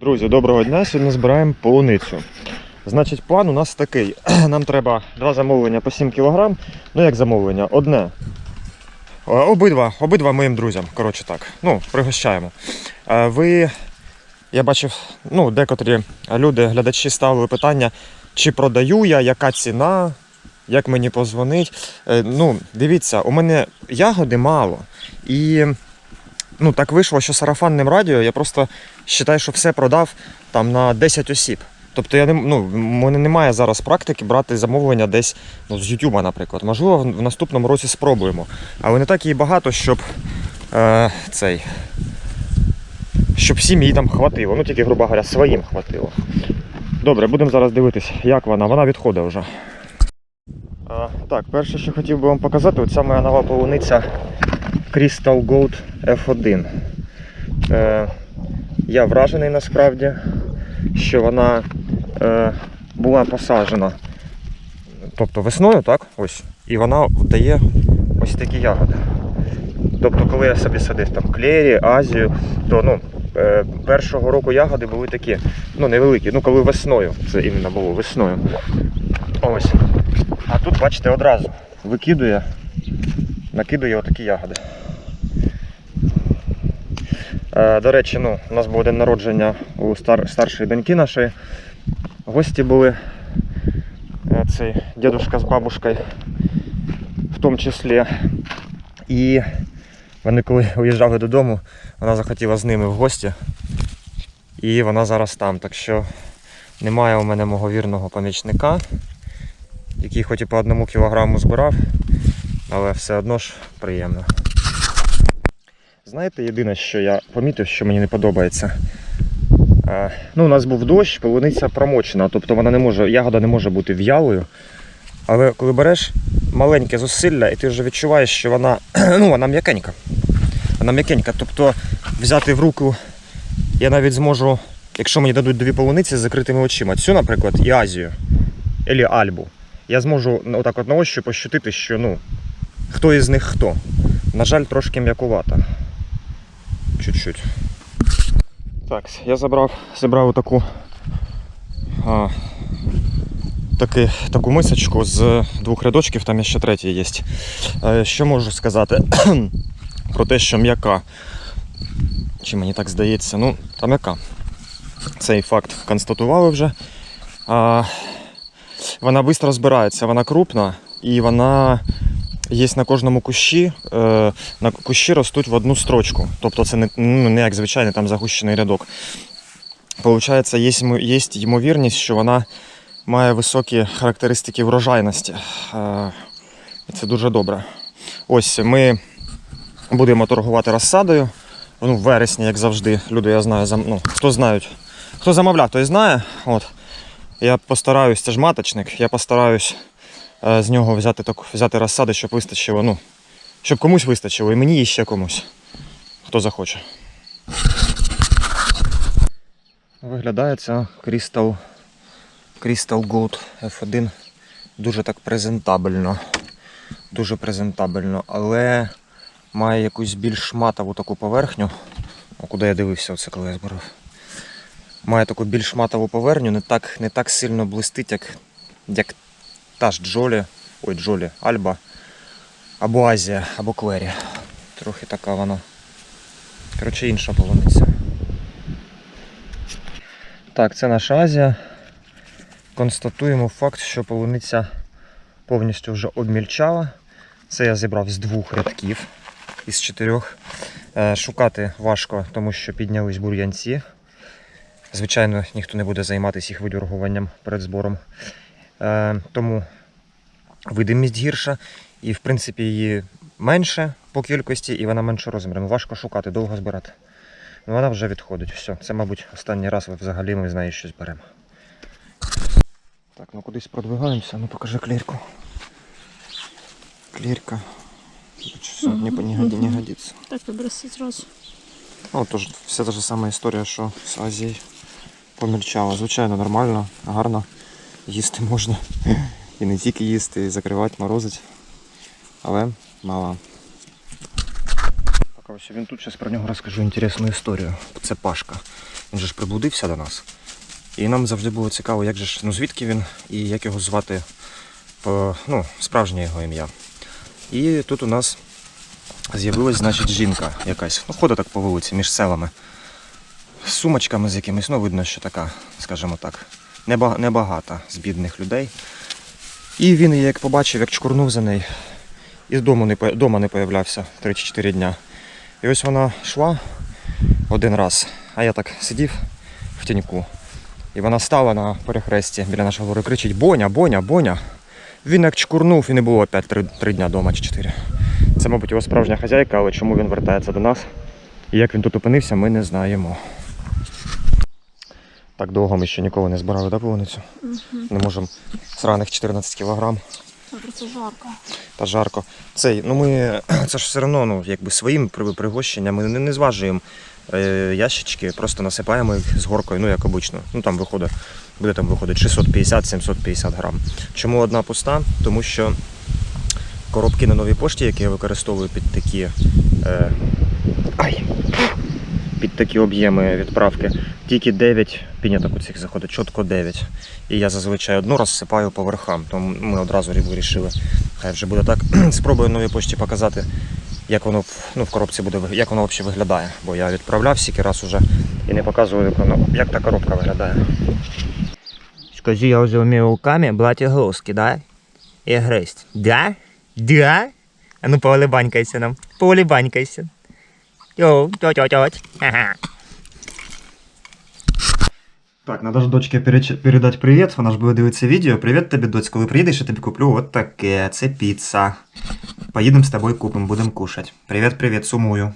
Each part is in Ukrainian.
Друзі, доброго дня. Сьогодні збираємо полуницю. Значить, план у нас такий. Нам треба два замовлення по 7 кг. Ну, як замовлення? Одне. Е, Обидва, обидва моїм друзям. Коротше так. Ну, пригощаємо. Е, Ви, я бачив, ну, декотрі люди, глядачі ставили питання, чи продаю я, яка ціна, як мені позвонить. Е, Ну, дивіться, у мене ягоди мало. І ну, так вийшло, що сарафанним радіо я просто вважаю, що все продав там на 10 осіб. Тобто я не ну, в мене немає зараз практики брати замовлення десь ну, з Ютуба, наприклад. Можливо, в наступному році спробуємо. Але не так і багато, щоб е, цей. Щоб всім їй там хватило. Ну тільки, грубо говоря, своїм хватило. Добре, будемо зараз дивитись, як вона. Вона відходить вже. А, так, перше, що хотів би вам показати, оця моя нова полуниця Crystal Gold F1. Е, я вражений насправді, що вона е, була посаджена тобто весною, так? Ось, і вона дає ось такі ягоди. Тобто, коли я собі садив там клері, Азію, то ну, е, першого року ягоди були такі, ну невеликі, ну коли весною, це іменно було весною. Ось. А тут, бачите, одразу викидує, накидує отакі ягоди. Е, До речі, ну, у нас був день народження у стар, старшої доньки нашої. Гості були е, цей дідушка з бабушкою в тому числі. І вони коли уїжджали додому, вона захотіла з ними в гості. І вона зараз там. Так що немає у мене мого вірного помічника, який хоч і по одному кілограму збирав, але все одно ж приємно. Знаєте, єдине, що я помітив, що мені не подобається. Е, Ну, у нас був дощ, полуниця промочена, тобто вона не може, ягода не може бути в'ялою. Але коли береш маленьке зусилля, і ти вже відчуваєш, що вона, ну, вона м'якенька. Вона м'якенька. Тобто взяти в руку я навіть зможу, якщо мені дадуть дві полуниці з закритими очима, цю, наприклад, і Азію, або Альбу, я зможу отак от на ощупь ощутити, що ну, хто із них хто. На жаль, трошки м'якувата. Чуть-чуть. Так, я забрав, зібрав таку, а, таки, таку мисочку з двох рядочків, там ще третій є. Що можу сказати про те, що м'яка. Чи мені так здається? Ну, та м'яка. Цей факт констатували вже. А, вона швидко збирається, вона крупна і вона є на кожному кущі. Е, на кущі ростуть в одну строчку. Тобто це не, ну, не як звичайний там загущений рядок. Получається, є, є ймовірність, що вона має високі характеристики врожайності. Е, це дуже добре. Ось ми будемо торгувати розсадою. Ну, в вересні, як завжди, люди, я знаю, зам... ну, хто знають, хто замовляв, той знає. От. Я постараюсь, це ж маточник, я постараюсь з нього взяти, так, взяти розсади, щоб вистачило. Ну, щоб комусь вистачило, і мені, і ще комусь, хто захоче. Виглядає ця Crystal, Crystal Gold F1 дуже так презентабельно. Дуже презентабельно, але має якусь більш матову таку поверхню. О, куди я дивився, оце коли я збирав. Має таку більш матову поверхню, не так, не так сильно блистить, як, як та ж Джолі, ой, Джолі, Альба, або Азія, або Клері. Трохи така вона. Коротше, інша полуниця. Так, це наша Азія. Констатуємо факт, що полуниця повністю вже обмільчала. Це я зібрав з двох рядків із чотирьох. Е, Шукати важко, тому що піднялись бур'янці. Звичайно, ніхто не буде займатися їх видергуванням перед збором. Е, Тому видимість гірша і, в принципі, її менше по кількості і вона менше розміром. Важко шукати, довго збирати. Ну, Вона вже відходить. Все, це, мабуть, останній раз взагалі ми з нею щось беремо. Так, ну кудись продвигаємося, ну покажи клірку. Клірка. Не, по- не, годи- не годиться. Так виброси зразу. Ну, тож вся та ж сама історія, що з Азією помільчала. Звичайно, нормально, гарно. Їсти можна. І не тільки їсти, і закривати, морозити. Але мало. Так, ось він тут, зараз про нього розкажу інтересну історію. Це Пашка. Він же ж приблудився до нас. І нам завжди було цікаво, як же ж, ну звідки він і як його звати по, ну, справжнє його ім'я. І тут у нас з'явилась, значить, жінка якась. Ну, ходить так по вулиці між селами. З сумочками з якимись, ну видно, що така, скажімо так, неба- небагата з бідних людей. І він її як побачив, як чкурнув за нею. І з дому не, дома не появлявся 3-4 дня. І ось вона йшла один раз, а я так сидів в тіньку. І вона стала на перехресті біля нашого двору, кричить Боня, Боня, Боня. Він як чкурнув і не було опять три, три дня дома чи чотири. Це, мабуть, його справжня хазяйка, але чому він вертається до нас? І як він тут опинився, ми не знаємо. Так довго ми ще ніколи не збирали, да, полуницю? Не можемо сраних 14 кілограм Це жарко. та жарко. Цей, ну ми це ж все одно, ну, якби своїм пригощенням ми не, не зважуємо е, ящички, просто насипаємо їх з горкою, ну як обично. Ну там виходить, буде там виходить 650-750 грам. Чому одна пуста? Тому що коробки на новій пошті, які я використовую під такі. Е, ай, під такі об'єми відправки, тільки 9 піняток у цих заходить, чітко 9. І я зазвичай одну розсипаю по верхам, тому ми одразу вирішили, хай вже буде так. Спробую новій пошті показати, як воно ну, в коробці буде, як воно взагалі виглядає. Бо я відправляв стільки раз уже і не показував, як, воно, як та коробка виглядає. Скажи, я вже вмію руками брати глузки, да? І гризть. Да? Да? А ну поулибанькайся нам. Поулибанькайся. Йоу, тьоть-тьоть. Ага. Так, надо ж дочці передати привіт, вона ж буде дивитися відео. Привіт тобі, доць, коли приїдеш, я тобі куплю от таке. Це піца. Поїдемо з тобою купимо, будемо кушати. Привіт, привіт, сумую.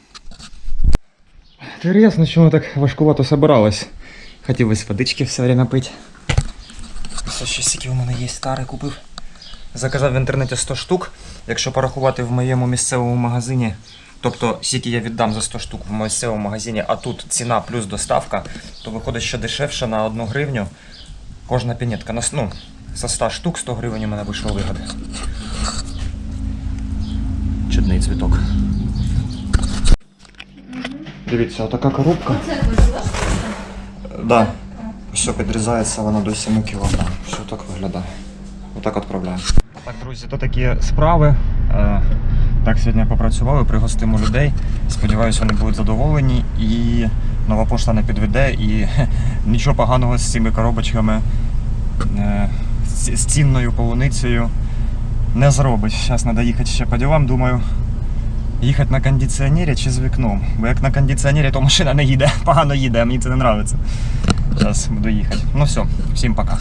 Інтересно, чому так важкувато собиралась. Хотілося водички все время пити. Стільки у мене є старий купив. Заказав в інтернеті 100 штук. Якщо порахувати в моєму місцевому магазині, тобто скільки я віддам за 100 штук в місцевому магазині, а тут ціна плюс доставка, то виходить, що дешевше на 1 гривню. Кожна пінетка. На, ну, за 100 штук 100 гривень у мене вийшло вигоди. Чудний цвіток. Дивіться, отака коробка. Да. Все підрізається вона до 7 кг. Все так виглядає. Отак відправляємо. Так, друзі, то такі справи. Так, сьогодні попрацювали, пригостимо людей. Сподіваюся, вони будуть задоволені і нова пошта не підведе і нічого поганого з цими коробочками е, з цінною полуницею не зробить. Зараз треба їхати ще по ділам, думаю. Їхати на кондиціонері чи з вікном. Бо як на кондиціонері, то машина не їде, погано їде, мені це не подобається. Зараз буду їхати. Ну все, всім пока.